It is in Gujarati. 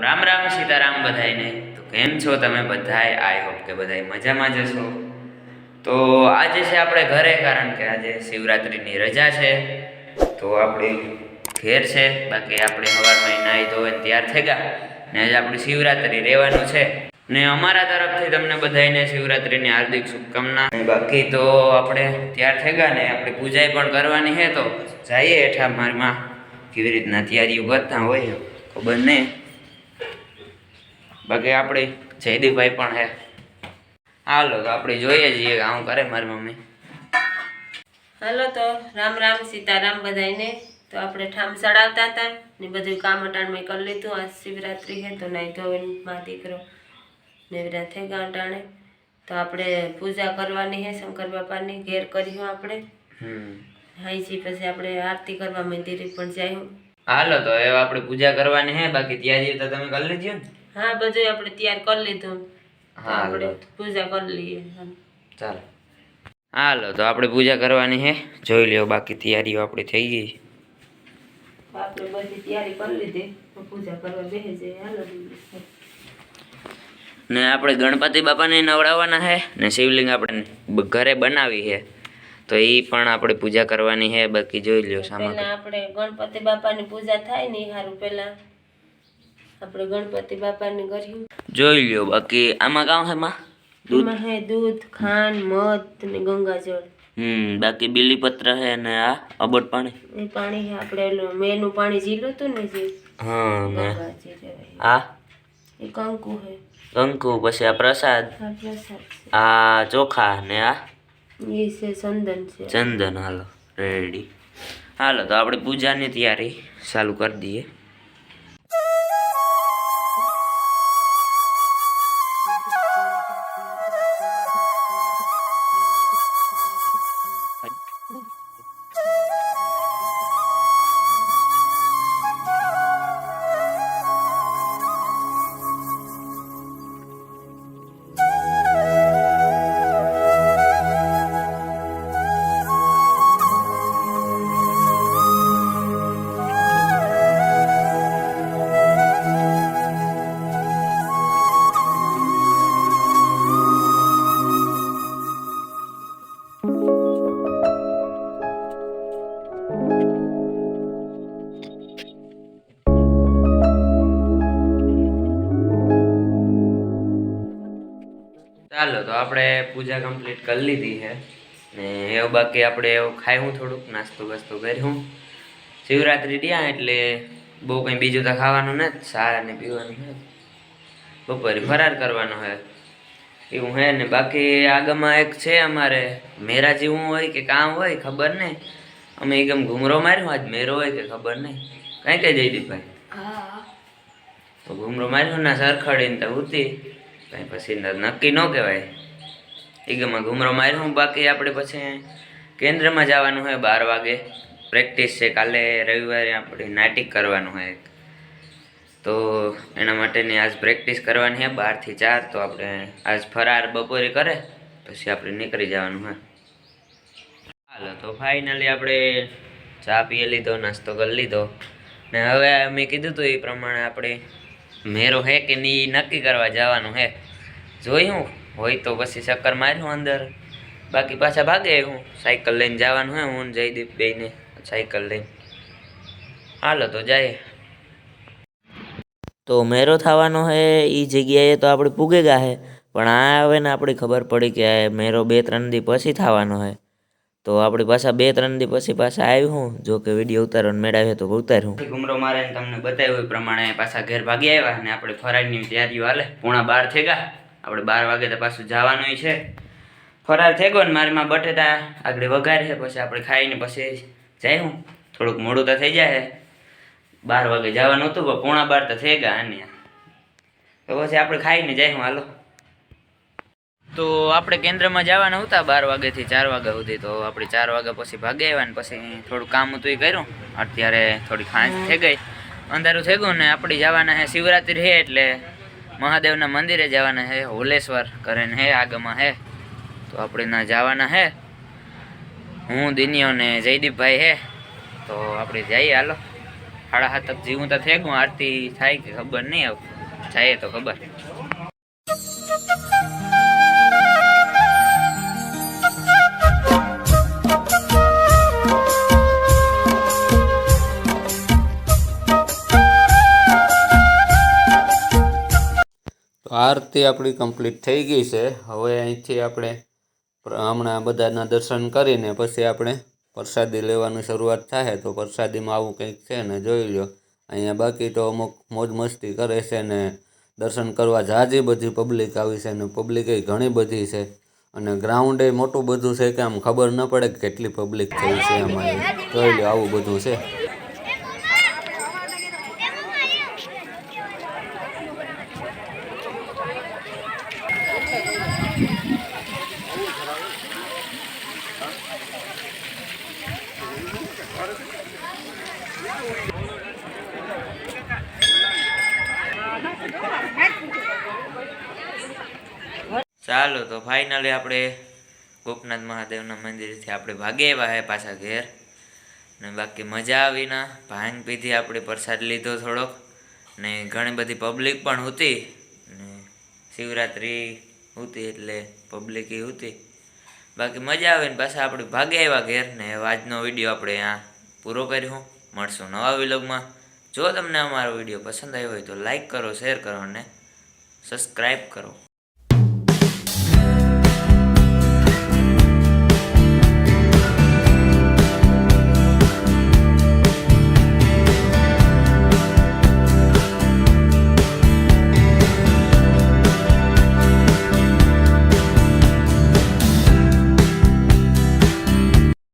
રામ રામ સીતારામ બધાયને. તો કેમ છો તમે બધાય? આઈ હોપ કે બધાય મજામાં જ છો તો આજે છે આપણે ઘરે, કારણ કે આજે શિવરાત્રિની રજા છે. તો આપણે ઘેર છે, બાકી આપણે સવારમાં નાહી ધોઈને તૈયાર થઈ ગયા. ને આજે આપણે શિવરાત્રિ રહેવાનું છે. ને અમારા તરફથી તમને બધાયને શિવરાત્રિની હાર્દિક શુભકામના. બાકી તો આપણે તૈયાર થઈ ગયા ને, આપણે પૂજા પણ કરવાની છે, તો જઈએ હેઠા મારમાં. કેવી રીતના તૈયારીઓ કરતા હોય ખબર નહીં. બાકી આપણે જયદીપભાઈ પણ હે. હાલો તો આપણે જોઈએ છીએ કે આવું કરે મારી મમ્મી. હાલો તો રામ રામ સીતારામ બધાયને. તો આપણે ઠામ ચડાવતા હતા ને બધું કામ અટાણમાં કરી લીધું. આજ શિવરાત્રી છે તો નહીં તો મા દીકરો. નેવરા થઈ ગયા અટાણે. તો આપણે પૂજા કરવાની હે શંકર બાપાની ઘેર કર્યું આપણે. હમ. હાઈજી પછી આપણે આરતી કરવા મંદિરે પણ જાય હાલો તો હવે આપણે પૂજા કરવાની હે બાકી તૈયારી તો તમે કરી લેજો ને. હા બધું આપણે તૈયાર કરી લીધું. હા, આપણે પૂજા કરી લઈએ. ચાલો. હાલો તો આપણે પૂજા કરવાની હે. જોઈ લ્યો બાકી તૈયારીઓ આપણી થઈ ગઈ. આપણે બધી તૈયારી કરી લીધી. પૂજા કરવા બેસી જઈએ. હાલો ને આપણે ગણપતિ બાપાને નવડાવવાના છે ને શિવલિંગ આપણે ઘરે બનાવી છે તો એ પણ આપણે પૂજા કરવાની હે. બાકી જોઈ લ્યો સામે આપણે ગણપતિ બાપાની પૂજા થાય ને સારું પહેલા આપણે ગણપતિ બાપાને કર્યું જોઈ લ્યો બાકી આમાં કામ હે માં? દૂધ? હે દૂધ ખાંડ મધ ને ગંગાજળ. હમ બાકી બીલીપત્ર હે ને આ અબટ પાણી. એ પાણી હે આપણે ઓલું મેનું પાણી જીલું હતું ને જે? હા આ? એ કંકુ હે કંકુ પછી આ પ્રસાદ? આ પ્રસાદ આ ચોખા ને આ? એ છે ચંદન છે. ચંદન હાલો રેડી. હાલો તો આપણે પૂજાની તૈયારી ચાલુ કરી દઈએ. ચાલો તો આપણે પૂજા કમ્પ્લીટ કરી લીધી છે. ને એવું બાકી આપણે એવું ખાયું થોડુંક નાસ્તો બાસ્તો કર્યું શિવરાત્રિ રહ્યા એટલે બહુ કંઈ બીજું તો ખાવાનું નથી સારા ને પીવાનું નથી. બપોરે ફરાર કરવાનો છે. એવું હે ને બાકી આગળમાં એક છે અમારે મેરા જેવું હોય કે કામ હોય ખબર નહીં. અમે એકદમ ઘૂમરો માર્યો? આજ મેરો હોય કે ખબર નહીં. કઈ કઈ જયદીપભાઈ? હા. તો ઘૂમરો માર્યો ના સરખડીને તો ઉતી કઈ પછી નક્કી ન કહેવાય. ઈગમાં ઘુમરો માર્યો બાકી આપણે પછી કેન્દ્રમાં જવાનું હોય બાર વાગે. પ્રેક્ટિસ છે, કાલે રવિવારે આપણે નાટિક કરવાનું હોય. તો એના માટેની આજ પ્રેક્ટિસ કરવાની છે બારથી ચાર, તો આપણે આજ ફરાર બપોરે કરે, પછી આપણે નીકળી જવાનું હોય હાલો, તો ફાઇનલી આપણે ચા પીએ લીધો, નાસ્તો કરી લીધો. ને હવે મેં કીધું હતું એ પ્રમાણે આપણે મેરો હે કે નહીં નક્કી કરવા જવાનું હે? જોયું હોય તો પછી ચક્કર માર્યું અંદર. બાકી પાછા ભાગે હું, સાયકલ લઈને જવાનું હે હું જયદીપ બેને સાયકલ લઈને. હાલો તો જાય. તો મેરો થવાનો હે એ જગ્યાએ તો આપણે પૂગે ગયા હે પણ આ હવે ને આપણી ખબર પડી કે મેરો બે ત્રણ દી પછી થવાનો હે. તો આપણે પાછા બે ત્રણ દી પછી પાછા આવ્યું હું. જો કે વીડિયો ઉતારવાનો મેળાવ્યો તો ઉતાર્યું ઘુમરો મારે તમને બતાવ્યું એ પ્રમાણે પાછા ઘેર ભાગી આવ્યા અને આપણે ફરાળની તૈયારીઓ હાલે. પોણા બાર થઈ ગયા. આપણે બાર વાગે તો પાછું જવાનું છે. ફરાર થઈ ગયો ને મારી માં બટેટા આગળ વઘાર છે, પછી આપણે ખાઈને પછી જાય હું. થોડુંક મોડું તો થઈ જાય. બાર વાગે જવાનું હતું પણ પોણા બાર તો થઈ ગયા આને. તો પછી આપણે ખાઈને જાય હું, હાલો. તો આપણે કેન્દ્રમાં જવાના હતા બાર વાગ્યાથી ચાર વાગ્યા સુધી. તો આપણે ચાર વાગ્યા પછી ભાગે આવ્યા ને પછી થોડું કામ હતું એ કર્યું. અત્યારે થોડી ખાંચ થઈ ગઈ. અંધારું થઈ ગયું ને આપણે જવાના હે શિવરાત્રિ હે એટલે મહાદેવના મંદિરે જવાના હે, હોલેશ્વર કરીને હે, આગમાં હે. તો આપણે ના જવાના હે. હું, દિનિયો ને જયદીપભાઈ હે. તો આપણે જઈએ, હાલો. સાડા સાત તક જીવું તો થઈ ગયું, આરતી થાય કે ખબર નહીં જાય તો ખબર. આરતી આપણી કમ્પ્લીટ થઈ ગઈ છે. હવે અહીંથી આપણે હમણાં બધાના દર્શન કરીને પછી આપણે પ્રસાદી લેવાની શરૂઆત થાય તો પ્રસાદીમાં આવું કંઈક છે ને જોઈ લો અહીંયા બાકી તો અમુક મોજ મસ્તી કરે છે ને દર્શન કરવા જાજી બધી પબ્લિક આવી છે ને પબ્લિક ઘણી બધી છે. અને ગ્રાઉન્ડ એ મોટું બધું છે કે આમ ખબર ન પડે કે કેટલી પબ્લિક થઈ છે અમારે જોઈ લો આવું બધું છે. ચાલો તો ફાઇનલી આપણે ગોપનાથ મહાદેવના મંદિરથી આપણે ભાગે આવ્યા હે પાછા ઘેર. ને બાકી મજા આવી ના ભાંગ પીધી આપણે, પ્રસાદ લીધો થોડોક. ને ઘણી બધી પબ્લિક પણ હતી. ને શિવરાત્રિ હતી એટલે પબ્લિક હતી. બાકી મજા આવે ને પાછા આપણે ભાગે આવ્યા ઘેર. ને આજનો વીડિયો આપણે આ પૂરો કર્યો. મળશું નવા વિલોગમાં. જો તમને અમારો વીડિયો પસંદ આવ્યો હોય તો લાઈક કરો શેર કરો અને સબસ્ક્રાઈબ કરો.